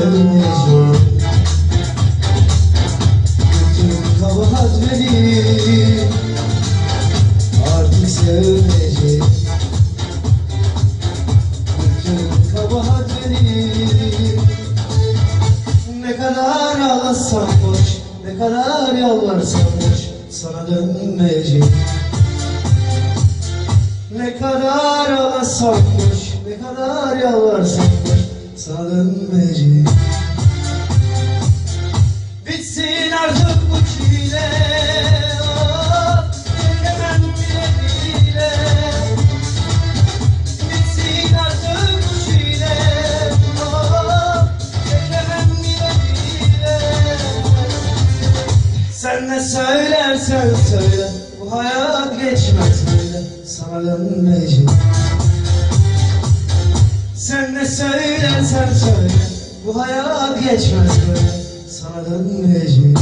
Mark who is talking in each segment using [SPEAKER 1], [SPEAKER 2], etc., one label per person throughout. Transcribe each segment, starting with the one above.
[SPEAKER 1] sevmek zor Artık sevmeyecek Bütün kabahat Ne kadar ağlasam boş Ne kadar yalvarsam Sana dönmeyecek. Ne kadar ağlasam Ne kadar yalvarsam sana dönmeyecek Bitsin artık bu çile. Oh, Çekemem bile bile. Bitsin artık bu çile. Oh, Çekemem bile bile. Sen ne söylersen söyle Bu hayat geçmez böyle. Sana dönmeyecek sen ne söylersen söyle. Bu hayat geçmez böyle Sana dönmeyecek.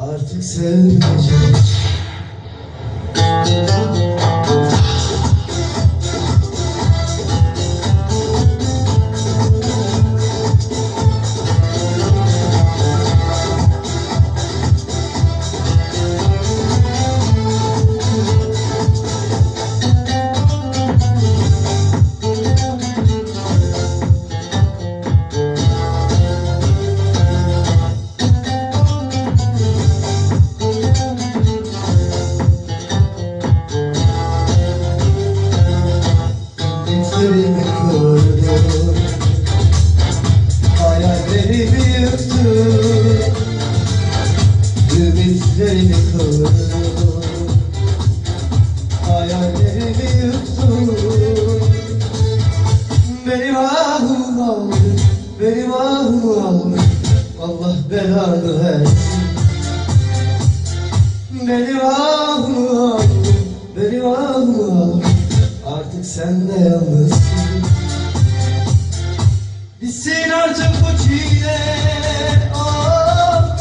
[SPEAKER 1] Artık sevmeyecek Kırdı Hayallerimi yıktı Ümitlerimi kırdı Hayallerimi yıktı Benim ahım aldı Benim ahım aldı Allah belanı versin benim ahım aldı, benim aldı sen de yalnızsın Bitsin artık bu çile ah,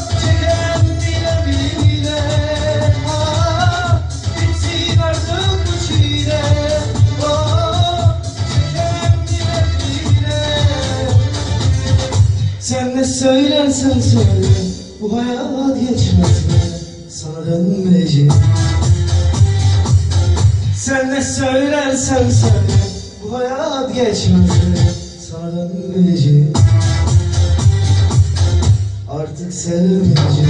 [SPEAKER 1] bile ah, Bitsin artık bu çile ah, bile sen ne söylersen söyle Bu hayat geçmez böyle Sana dönmeyecek Sen ne söylersen söyle. Bu hayat geçmez. Sana dönmeyecek. Artık sevmeyecek